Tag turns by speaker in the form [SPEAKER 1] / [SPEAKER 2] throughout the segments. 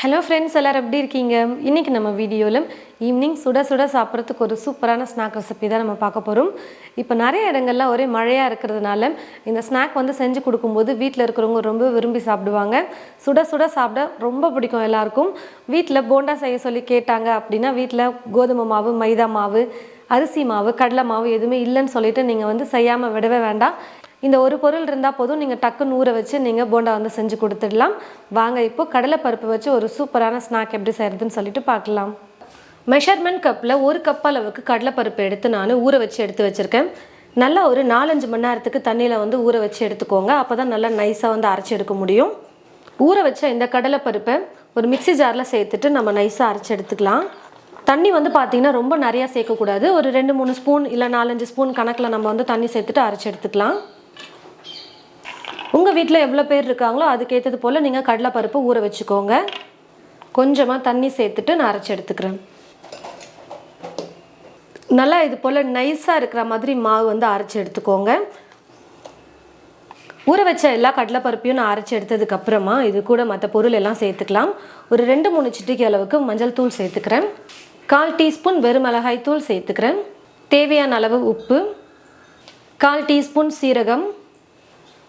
[SPEAKER 1] Hello friends எல்லோரும் எப்படி இருக்கீங்க? இன்றைக்கி நம்ம வீடியோவில் ஈவினிங் சுட சுட சாப்பிட்றதுக்கு ஒரு சூப்பரான ஸ்நாக் ரெசிபி தான் நம்ம பார்க்க போகிறோம் இப்போ நிறைய இடங்கள்ல ஒரே மழையாக இருக்கிறதுனால இந்த ஸ்நாக் வந்து செஞ்சு கொடுக்கும்போது வீட்டில் இருக்கிறவங்க ரொம்ப விரும்பி சாப்பிடுவாங்க. சுட சுட சாப்பிட ரொம்ப பிடிக்கும் எல்லாருக்கும். வீட்டில் போண்டா செய்ய சொல்லி கேட்டாங்க அப்படின்னா வீட்டில் கோதுமை மாவு மைதா மாவு அரிசி மாவு கடலை மாவு எதுவுமே இல்லைன்னு சொல்லிட்டு நீங்கள் வந்து செய்யாமல் விடவே வேண்டாம். இந்த ஒரு பொருள் இருந்தால் போதும் நீங்கள் டக்குன்னு ஊற வச்சு நீங்கள் போண்டா வந்து செஞ்சு கொடுத்துடலாம். வாங்க இப்போ கடலைப்பருப்பு வச்சு ஒரு சூப்பரான ஸ்நாக் எப்படி செய்கிறதுன்னு சொல்லிட்டு பார்க்கலாம். மெஷர்மெண்ட் கப்பில் ஒரு கப் அளவுக்கு கடலைப்பருப்பு எடுத்து நான் ஊற வச்சு எடுத்து வச்சுருக்கேன். நல்லா ஒரு நாலஞ்சு மணி நேரத்துக்கு தண்ணியில் வந்து ஊற வச்சு எடுத்துக்கோங்க. அப்போ தான் நல்லா நைஸாக வந்து அரைச்சி எடுக்க முடியும். ஊற வச்ச இந்த கடலைப்பருப்பை ஒரு மிக்ஸி ஜாரில் சேர்த்துட்டு நம்ம நைஸாக அரைச்சி எடுத்துக்கலாம். தண்ணி வந்து பார்த்திங்கன்னா ரொம்ப நிறையா சேர்க்கக்கூடாது. ஒரு ரெண்டு மூணு ஸ்பூன் இல்லை நாலஞ்சு ஸ்பூன் கணக்கில் நம்ம வந்து தண்ணி சேர்த்துட்டு அரைச்சி எடுத்துக்கலாம். உங்கள் வீட்டில் எவ்வளோ பேர் இருக்காங்களோ அதுக்கேற்றது போல் நீங்கள் கடலைப்பருப்பு ஊற வச்சுக்கோங்க. கொஞ்சமாக தண்ணி சேர்த்துட்டு நான் அரைச்சி எடுத்துக்கிறேன். நல்லா இது போல் நைஸாக இருக்கிற மாதிரி மாவு வந்து அரைச்சி எடுத்துக்கோங்க. ஊற வச்ச எல்லா கடலைப்பருப்பையும் நான் அரைச்சி எடுத்ததுக்கப்புறமா இது கூட மற்ற பொருள் எல்லாம் சேர்த்துக்கலாம். ஒரு ரெண்டு மூணு சிட்டிக்கு அளவுக்கு மஞ்சள் தூள் சேர்த்துக்கிறேன். கால் டீஸ்பூன் வெறுமிளகாய் தூள் சேர்த்துக்கிறேன். தேவையான அளவு உப்பு. கால் டீஸ்பூன் சீரகம்.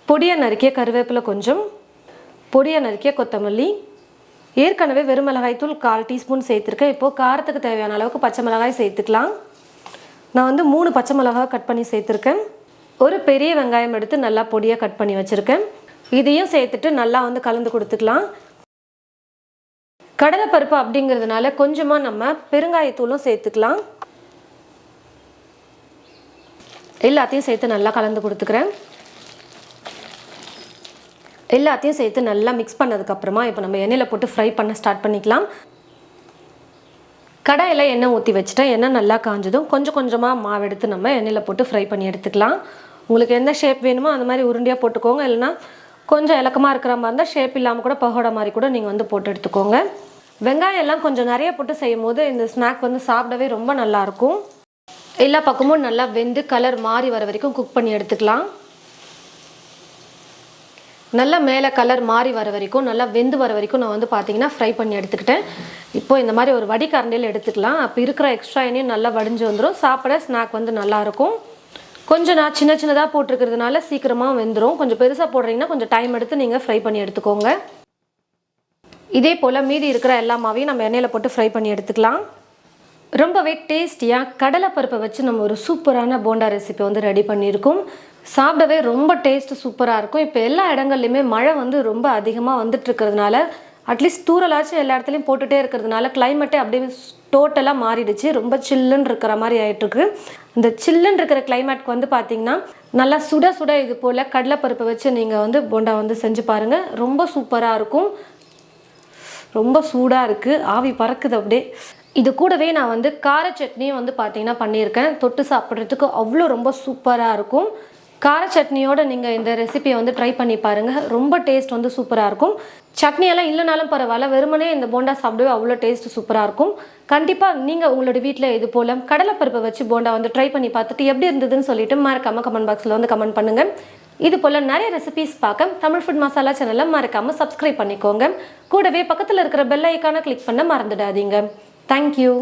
[SPEAKER 1] பொடியை நறுக்கிய கருவேப்பிலை கொஞ்சம் பொடியை நறுக்கிய கொத்தமல்லி ஏற்கனவே வெறும் மிளகாய் தூள் கால் டீஸ்பூன் சேர்த்துருக்கேன். இப்போது காரத்துக்கு தேவையான அளவுக்கு பச்சை மிளகாய் சேர்த்துக்கலாம். நான் வந்து மூணு பச்சை மிளகாய் கட் பண்ணி சேர்த்துருக்கேன். ஒரு பெரிய வெங்காயம் எடுத்து நல்லா பொடியாக கட் பண்ணி வச்சுருக்கேன். இதையும் சேர்த்துட்டு நல்லா வந்து கலந்து கொடுத்துக்கலாம். கடலைப்பருப்பு அப்படிங்கிறதுனால கொஞ்சமாக நம்ம பெருங்காயத்தூளும் சேர்த்துக்கலாம். எல்லாத்தையும் சேர்த்து நல்லா கலந்து கொடுத்துக்கிறேன். எல்லாத்தையும் சேர்த்து நல்லா மிக்ஸ் பண்ணதுக்கப்புறமா இப்போ நம்ம எண்ணெயில் போட்டு ஃப்ரை பண்ண ஸ்டார்ட் பண்ணிக்கலாம். கடாயில் எண்ணெய் ஊற்றி வச்சுட்டேன். எண்ணெய் நல்லா காஞ்சதும் கொஞ்சம் கொஞ்சமாக மாவு எடுத்து நம்ம எண்ணெயில் போட்டு ஃப்ரை பண்ணி எடுத்துக்கலாம். உங்களுக்கு எந்த ஷேப் வேணுமோ அந்த மாதிரி உருண்டையாக போட்டுக்கோங்க. இல்லைனா கொஞ்சம் இலக்கமாக இருக்கிற மாதிரி இருந்தால் ஷேப் இல்லாமல் கூட பகோடா மாதிரி கூட நீங்கள் வந்து போட்டு எடுத்துக்கோங்க. வெங்காயம் எல்லாம் கொஞ்சம் நிறைய போட்டு செய்யும் போது இந்த ஸ்நாக் வந்து சாப்பிடவே ரொம்ப நல்லாயிருக்கும் எல்லா பக்கமும் நல்லா வெந்து கலர் மாறி வர வரைக்கும் குக் பண்ணி எடுத்துக்கலாம். நல்லா மேலே கலர் மாறி வர வரைக்கும் நல்லா வெந்து வர வரைக்கும் நான் வந்து பார்த்தீங்கன்னா ஃப்ரை பண்ணி எடுத்துக்கிட்டேன். இப்போ இந்த மாதிரி ஒரு வடிகரண்டியில் எடுத்துக்கலாம். அப்போ இருக்கிற எக்ஸ்ட்ரா எண்ணெயும் நல்லா வடிஞ்சு வந்துடும் சாப்பிட ஸ்நாக் வந்து நல்லாயிருக்கும் கொஞ்சம் நான் சின்ன சின்னதாக போட்டிருக்கிறதுனால சீக்கிரமாக வெந்துடும் கொஞ்சம் பெருசாக போடுறீங்கன்னா கொஞ்சம் டைம் எடுத்து நீங்கள் ஃப்ரை பண்ணி எடுத்துக்கோங்க. இதே போல் மீதி இருக்கிற எல்லா மாவையும் நம்ம எண்ணெயில் போட்டு ஃப்ரை பண்ணி எடுத்துக்கலாம். ரொம்பவே டேஸ்டியாக கடலைப்பருப்பை வச்சு நம்ம ஒரு சூப்பரான போண்டா ரெசிபி வந்து ரெடி பண்ணியிருக்கோம். சாப்பிடவே ரொம்ப டேஸ்ட் சூப்பராக இருக்கும். இப்போ எல்லா இடங்கள்லையுமே மழை வந்து ரொம்ப அதிகமாக வந்துட்டு இருக்கிறதுனால அட்லீஸ்ட் தூரலாச்சும் எல்லா இடத்துலையும் போட்டுகிட்டே இருக்கிறதுனால கிளைமேட்டே அப்படியே டோட்டலாக மாறிடுச்சு. ரொம்ப சில்லுன்னு இருக்கிற மாதிரி ஆகிட்டுருக்கு இந்த சில்லுன்னு இருக்கிற கிளைமேட்க்கு வந்து பார்த்திங்கன்னா நல்லா சுட சுட இது போல் கடலைப்பருப்பை வச்சு நீங்கள் வந்து போண்டா வந்து செஞ்சு பாருங்கள் ரொம்ப சூப்பராக இருக்கும். ரொம்ப சூடாக இருக்குது ஆவி பறக்குது அப்படியே. இது கூடவே நான் வந்து கார சட்னியும் வந்து பார்த்தீங்கன்னா பண்ணியிருக்கேன். தொட்டு சாப்பிட்றதுக்கு அவ்வளோ ரொம்ப சூப்பராக இருக்கும். கார சட்னியோட நீங்கள் இந்த ரெசிபியை வந்து ட்ரை பண்ணி பாருங்கள் ரொம்ப டேஸ்ட் வந்து சூப்பராக இருக்கும். சட்னியெல்லாம் இல்லைனாலும் பரவாயில்ல. வெறுமனே இந்த போண்டா சாப்பிடவே அவ்வளோ டேஸ்ட் சூப்பராக இருக்கும். கண்டிப்பாக நீங்கள் உங்களோட வீட்டில் இது போல் கடலைப்பருப்பை வச்சு போண்டா வந்து ட்ரை பண்ணி பார்த்துட்டு எப்படி இருந்ததுன்னு சொல்லிட்டு மறக்காமல் கமெண்ட் பாக்ஸில் வந்து கமெண்ட் பண்ணுங்கள் இது போல் நிறைய ரெசிபிஸ் பார்க்க தமிழ் ஃபுட் மசாலா சேனலை மறக்காமல் சப்ஸ்கிரைப் பண்ணிக்கோங்க. கூடவே பக்கத்தில் இருக்கிற பெல் ஐக்கானை கிளிக் பண்ண மறந்துடாதீங்க. தேங்க்யூ